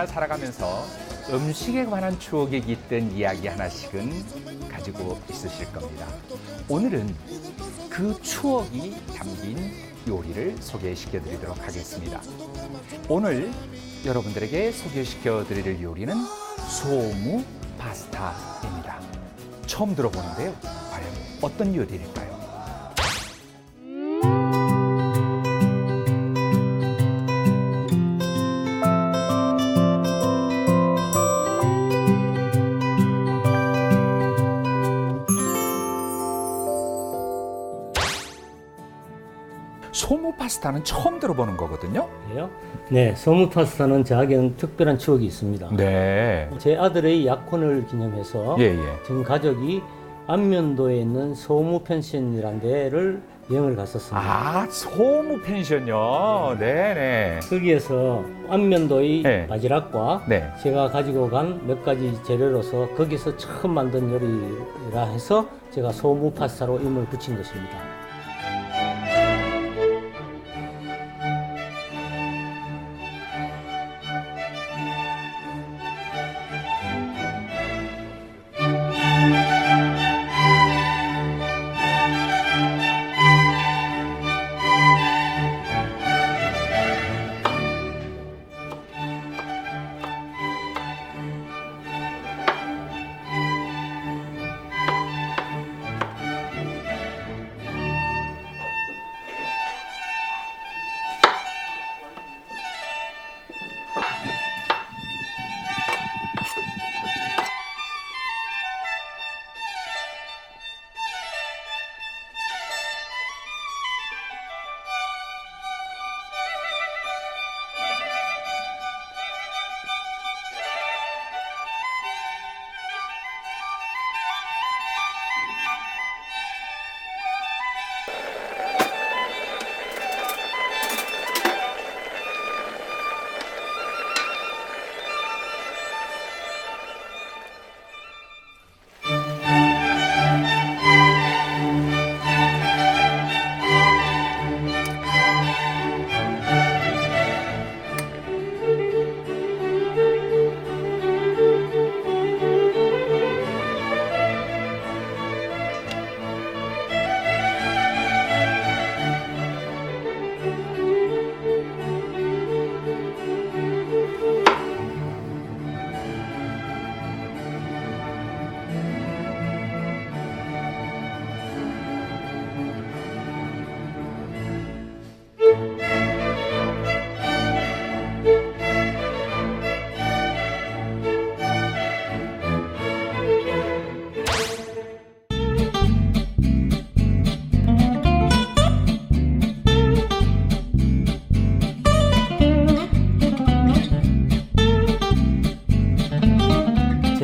누구나 살아가면서 음식에 관한 추억이 깃든 이야기 하나씩은 가지고 있으실 겁니다. 오늘은 그 추억이 담긴 요리를 소개시켜 드리도록 하겠습니다. 오늘 여러분들에게 소개시켜 드릴 요리는 소무 파스타입니다. 처음 들어보는데요. 과연 어떤 요리일까요? 파스타는 처음 들어보는 거거든요. 예요? 네, 소무 파스타는 저에게는 특별한 추억이 있습니다. 네. 제 아들의 약혼을 기념해서 예, 예. 전 가족이 안면도에 있는 소무 펜션이라는 데를 여행을 갔었습니다. 아, 소무 펜션요. 네, 네. 거기에서 안면도의 네. 바지락과 네. 제가 가지고 간 몇 가지 재료로서 거기서 처음 만든 요리라 해서 제가 소무 파스타로 이름을 붙인 것입니다.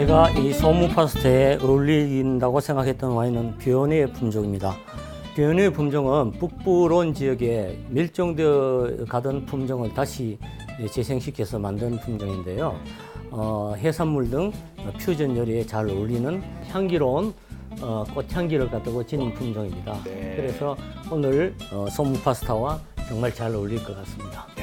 제가 이 소무 파스타에 어울린다고 생각했던 와인은 비오네의 품종입니다. 비오네의 품종은 북부론 지역에 멸종되어 가던 품종을 다시 재생시켜서 만든 품종인데요. 어, 해산물 등 퓨전 요리에 잘 어울리는 향기로운 어, 꽃향기를 갖다고 지닌 품종입니다. 네. 그래서 오늘 어, 소무 파스타와 정말 잘 어울릴 것 같습니다.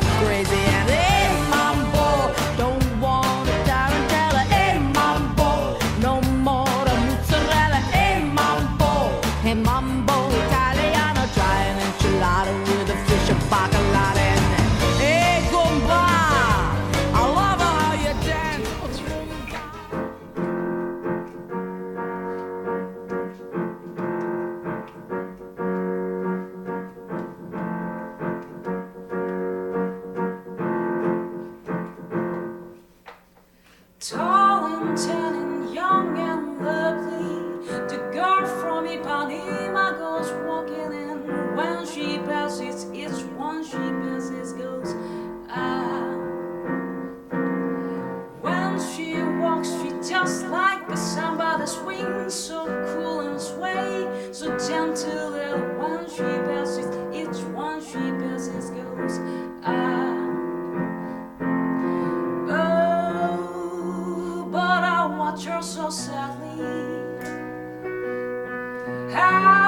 Great. Samba that swings so cool and sway, so gentle that when she passes, each one she passes goes ah. Oh, but I watch her so sadly. How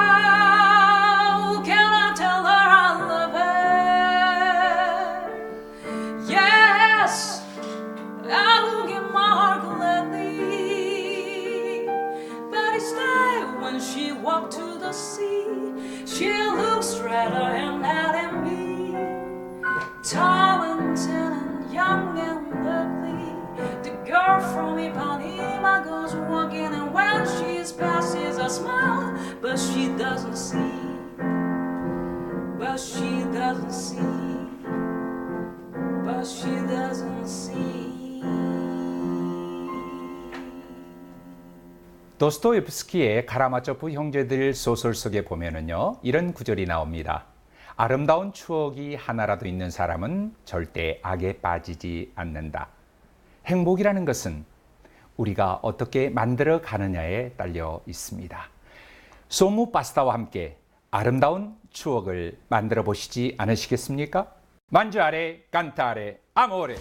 when she walked to the sea, she looks straight ahead at me. Tall and and young and lovely. The girl from Ipanema goes walking, and when she passes, I smile, but she doesn't see. But she doesn't see. But she doesn't see. 도스토옙스키의 카라마초프 형제들 소설 속에 보면은요 이런 구절이 나옵니다. 아름다운 추억이 하나라도 있는 사람은 절대 악에 빠지지 않는다. 행복이라는 것은 우리가 어떻게 만들어 가느냐에 딸려 있습니다. 소무 파스타와 함께 아름다운 추억을 만들어 보시지 않으시겠습니까? 만주아레 깐타레 아모레